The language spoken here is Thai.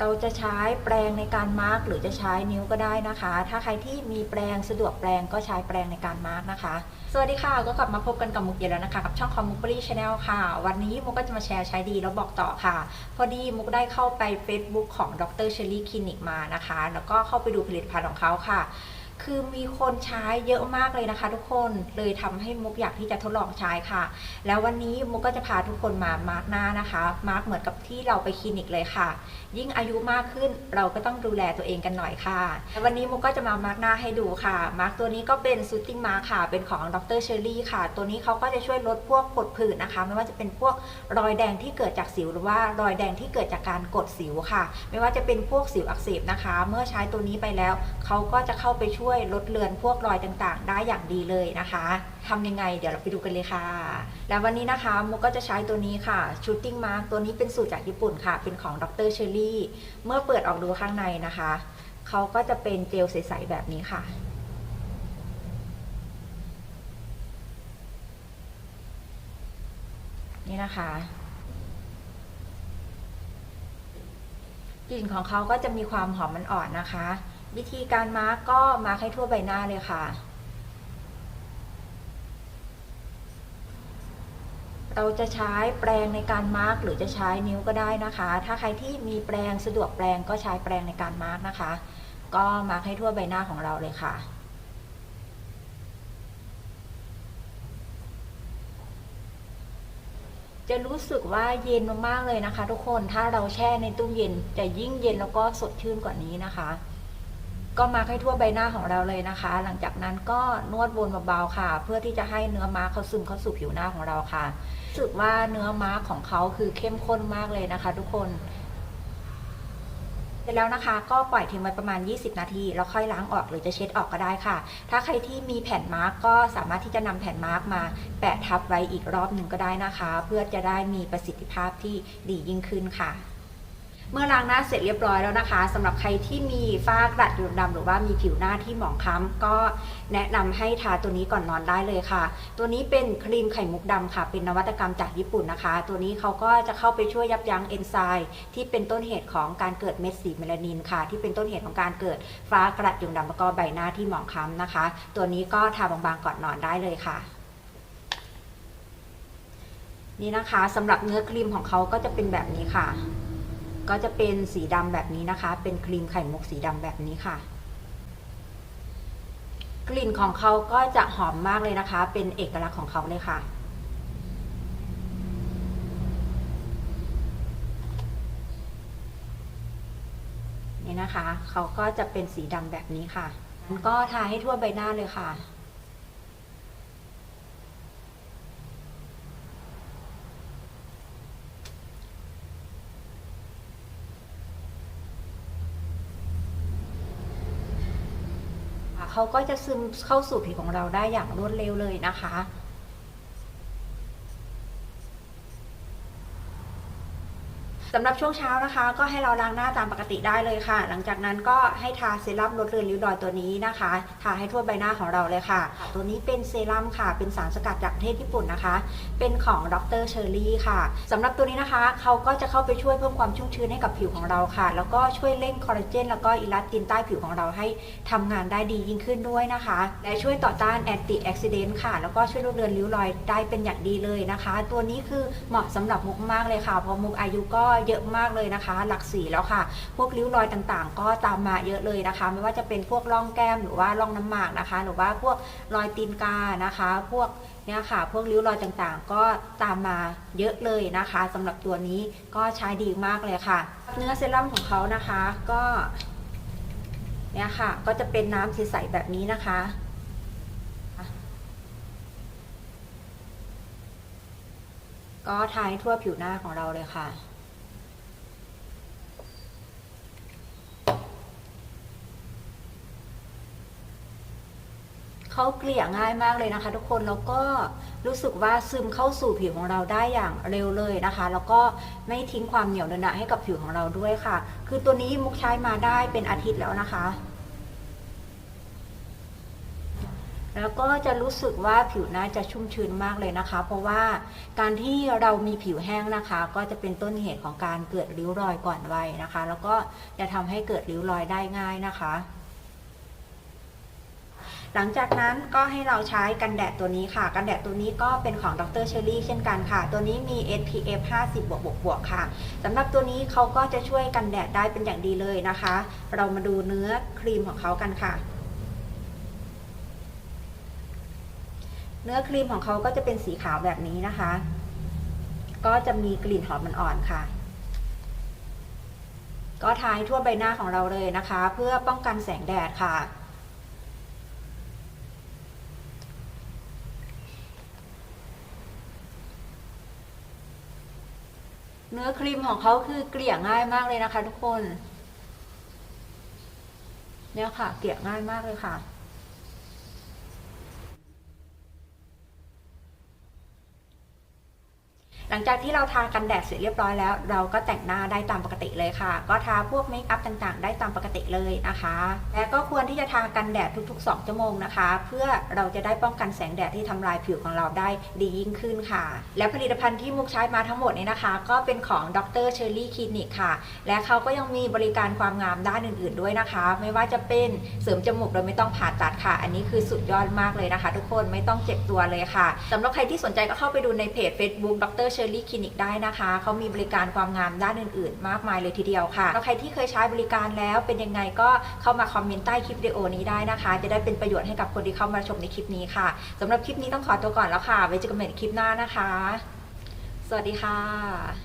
เราจะใช้แปรงในการมาร์กหรือจะใช้นิ้วก็ได้นะคะ ถ้าใครที่มีแปรงสะดวกแปรงก็ใช้แปรงในการมาร์กนะคะ สวัสดีค่ะ ก็กลับมาพบกันกับมุกเย็นแล้วนะคะ กับช่องคอมมุกบรี่ชาแนลค่ะ วันนี้มุกก็จะมาแชร์ใช้ดีแล้วบอกต่อค่ะ พอดีมุกได้เข้าไป Facebook ของดรเชอรี่คลินิกมานะคะ แล้วก็เข้าไปดูผลิตภัณฑ์ของเขาค่ะ คือมีคนใช้เยอะมากเลยนะคะ ทุกคนเลยทำให้มุกอยากที่จะทดลองใช้ค่ะ แล้ววันนี้มุกก็จะพาทุกคนมามาร์กหน้านะคะ มาร์กเหมือนกับที่เราไปคลินิกเลยค่ะ ยิ่งอายุมากขึ้นเราก็ต้องดูแลตัวเองกันหน่อยค่ะและวันนี้มุกก็จะมามาร์กหน้าให้ดูค่ะ มาร์กตัวนี้ก็เป็นซูตติ้งมาร์ค่ะ เป็นของดรเชอรี่ค่ะ ตัวนี้เขาก็จะช่วยลดพวกผดผื่นนะคะ ไม่ว่าจะเป็นพวกรอยแดงที่เกิดจากสิวหรือว่ารอยแดงที่เกิดจากการกดสิวค่ะ ไม่ว่าจะเป็นพวกสิวอักเสบนะคะ เมื่อใช้ตัวนี้ไปแล้วเขาก็จะเข้าไปช่วยลดเลือนพวกรอยต่างๆ ได้อย่างดีเลยนะคะทำยังไงเดี๋ยวเราไปดูกันเลยค่ะ แล้ววันนี้นะคะมุกก็จะใช้ตัวนี้ค่ะชูตติ้งมาร์กตัวนี้เป็นสูตรจากญี่ปุ่นค่ะ เป็นของดรเชอรี่เมื่อเปิดออกดูข้างในนะคะเขาก็จะเป็นเจลใสๆแบบนี้ค่ะนี่นะคะกลิ่นของเขาก็จะมีความหอมมันอ่อนนะคะ วิธีการมาร์กก็มาร์กให้ทั่วใบหน้าเลยค่ะ เราจะใช้แปรงในการมาร์กหรือจะใช้นิ้วก็ได้นะคะ ถ้าใครที่มีแปรงสะดวกแปรงก็ใช้แปรงในการมาร์กนะคะ ก็มาร์กให้ทั่วใบหน้าของเราเลยค่ะจะรู้สึกว่าเย็นมากๆเลยนะคะ ทุกคน ถ้าเราแช่ในตู้เย็นจะยิ่งเย็นแล้วก็สดชื่นกว่านี้นะคะ ก็มาร์คให้ทั่วใบหน้าของเราเลยนะคะ หลังจากนั้นก็นวดวนเบาๆค่ะ เพื่อที่จะให้เนื้อมาร์คเขาซึมเข้าสู่ผิวหน้าของเราค่ะรู้สึกว่าเนื้อมาร์คของเขาคือเข้มข้นมากเลยนะคะ ทุกคนเสร็จแล้วนะคะก็ปล่อยทิ้งไว้ประมาณ 20 นาที แล้วค่อยล้างออกหรือจะเช็ดออกก็ได้ค่ะ ถ้าใครที่มีแผ่นมาร์กก็สามารถที่จะนำแผ่นมาร์กมา แปะทับไว้อีกรอบหนึ่งก็ได้นะคะ เพื่อจะได้มีประสิทธิภาพที่ดียิ่งขึ้นค่ะ เมื่อล้างหน้าเสร็จเรียบร้อยแล้วนะคะสำหรับใครที่มีฝ้ากระจุดดำหรือว่ามีผิวหน้าที่หมองคล้ำก็แนะนำให้ทาตัวนี้ก่อนนอนได้เลยค่ะ ตัวนี้เป็นครีมไข่มุกดำค่ะ เป็นนวัตกรรมจากญี่ปุ่นนะคะ ตัวนี้เขาก็จะเข้าไปช่วยยับยั้งเอนไซม์ที่เป็นต้นเหตุของการเกิดเม็ดสีเมลานินค่ะ ที่เป็นต้นเหตุของการเกิดฟ้ากระจุดดำแล้วก็ใบหน้าที่หมองคล้ำนะคะ ตัวนี้ก็ทาบางๆก่อนนอนได้เลยค่ะนี่นะคะสำหรับเนื้อครีมของเขาก็จะเป็นแบบนี้ค่ะ ก็จะเป็นสีดำแบบนี้นะคะ เป็นครีมไข่มุกสีดำแบบนี้ค่ะ กลิ่นของเขาก็จะหอมมากเลยนะคะ เป็นเอกลักษณ์ของเขาเลยค่ะ นี่นะคะ เขาก็จะเป็นสีดำแบบนี้ค่ะก็ทาให้ทั่วใบหน้าเลยค่ะ เขาก็จะซึมเข้าสู่ผิวของเราได้อย่างรวดเร็วเลยนะคะ สำหรับช่วงเช้านะคะ ก็ให้เราล้างหน้าตามปกติได้เลยค่ะ หลังจากนั้นก็ให้ทาเซรั่มลดเลือนริ้วรอยตัวนี้นะคะ ทาให้ทั่วใบหน้าของเราเลยค่ะ ตัวนี้เป็นเซรั่มค่ะ เป็นสารสกัดจากประเทศญี่ปุ่นนะคะ เป็นของดรเชอรี่ค่ะสำหรับตัวนี้นะคะเขาก็จะเข้าไปช่วยเพิ่มความชุ่มชื้นให้กับผิวของเราค่ะ แล้วก็ช่วยเร่งคอลลาเจนแล้วก็อิลาสตินใต้ผิวของเราให้ทำงานได้ดียิ่งขึ้นด้วยนะคะ และช่วยต่อต้านแอนตี้ออกซิเดนต์ค่ะ แล้วก็ช่วยลดเลือนริ้วรอยได้เป็นอย่างดีเลยนะคะ ตัวนี้คือเหมาะสำหรับมุกมากเลยค่ะเพราะมุกอายุก็เยอะมากเลยนะคะ หลักสี่แล้วค่ะ พวกริ้วรอยต่างๆ ก็ตามมาเยอะเลยนะคะ ไม่ว่าจะเป็นพวกร่องแก้มหรือว่าร่องน้ำหมากนะคะ หรือว่าพวกรอยตีนกานะคะ พวกเนี่ยค่ะ พวกริ้วรอยต่างๆ ก็ตามมาเยอะเลยนะคะสำหรับตัวนี้ก็ใช้ดีมากเลยค่ะ เนื้อเซรั่มของเขานะคะก็เนี่ยค่ะ ก็จะเป็นน้ำใสๆแบบนี้นะคะก็ทายทั่วผิวหน้าของเราเลยค่ะ เขาเกลี่ยง่ายมากเลยนะคะ ทุกคนแล้วก็รู้สึกว่าซึมเข้าสู่ผิวของเราได้อย่างเร็วเลยนะคะ แล้วก็ไม่ทิ้งความเหนียวเนอหนะให้กับผิวของเราด้วยค่ะ คือตัวนี้มุกใช้มาได้เป็นอาทิตย์แล้วนะคะ แล้วก็จะรู้สึกว่าผิวหน้าจะชุ่มชื้นมากเลยนะคะ เพราะว่าการที่เรามีผิวแห้งนะคะ ก็จะเป็นต้นเหตุของการเกิดริ้วรอยก่อนวัยนะคะ แล้วก็จะทำให้เกิดริ้วรอยได้ง่ายนะคะ หลังจากนั้นก็ให้เราใช้กันแดดตัวนี้ค่ะ กันแดดตัวนี้ก็เป็นของดรเชอรี่เช่นกันค่ะ ตัวนี้มี SPF 50บวกบวกบวกค่ะสำหรับตัวนี้เขาก็จะช่วยกันแดดได้เป็นอย่างดีเลยนะคะ เรามาดูเนื้อครีมของเขากันค่ะเนื้อครีมของเขาก็จะเป็นสีขาวแบบนี้นะคะ ก็จะมีกลิ่นหอมมันอ่อนค่ะ ก็ทายทั่วใบหน้าของเราเลยนะคะ เพื่อป้องกันแสงแดดค่ะ เนื้อครีมของเขาคือเกลี่ยง่ายมากเลยนะคะ ทุกคน เนี่ยค่ะ เกลี่ยง่ายมากเลยค่ะ ห ลังจากที่เราทากันแดดเสร็จเรียบร้อยแล้ว เราก็แต่งหน้าได้ตามปกติเลยค่ะ ก็ทาพวกเมคอัพต่างๆ ได้ตามปกติเลยนะคะ และก็ควรที่จะทากันแดดทุกๆ 2 ชั่วโมงนะคะ เพื่อเราจะได้ป้องกันแสงแดดที่ทำลายผิวของเราได้ดียิ่งขึ้นค่ะ และผลิตภัณฑ์ที่มุกใช้มาทั้งหมดนี้นะคะ ก็เป็นของดรเชอรี่คลินิกค่ะ และเขาก็ยังมีบริการความงามด้านอื่น ๆด้วยนะคะ ไม่ว่าจะเป็นเสริมจมูกโดยไม่ต้องผ่าตัดค่ะ อันนี้คือสุดยอดมากเลยนะคะ ทุกคนไม่ต้องเจ็บตัวเลยค่ะสำหรับใครที่สนใจก็เข้าไปดูในเพจ Facebook ดรเชอรี่คลินิกได้นะคะเขามีบริการความงามด้านอื่น ๆ มากมายเลยทีเดียวค่ะแล้วใครที่เคยใช้บริการแล้วเป็นยังไงก็เข้ามาคอมเมนต์ใต้คลิปวิดีโอนี้ได้นะคะ จะได้เป็นประโยชน์ให้กับคนที่เข้ามาชมในคลิปนี้ค่ะสำหรับคลิปนี้ต้องขอตัวก่อนแล้วค่ะไว้เจอกันใหม่ในคลิปหน้านะคะ สวัสดีค่ะ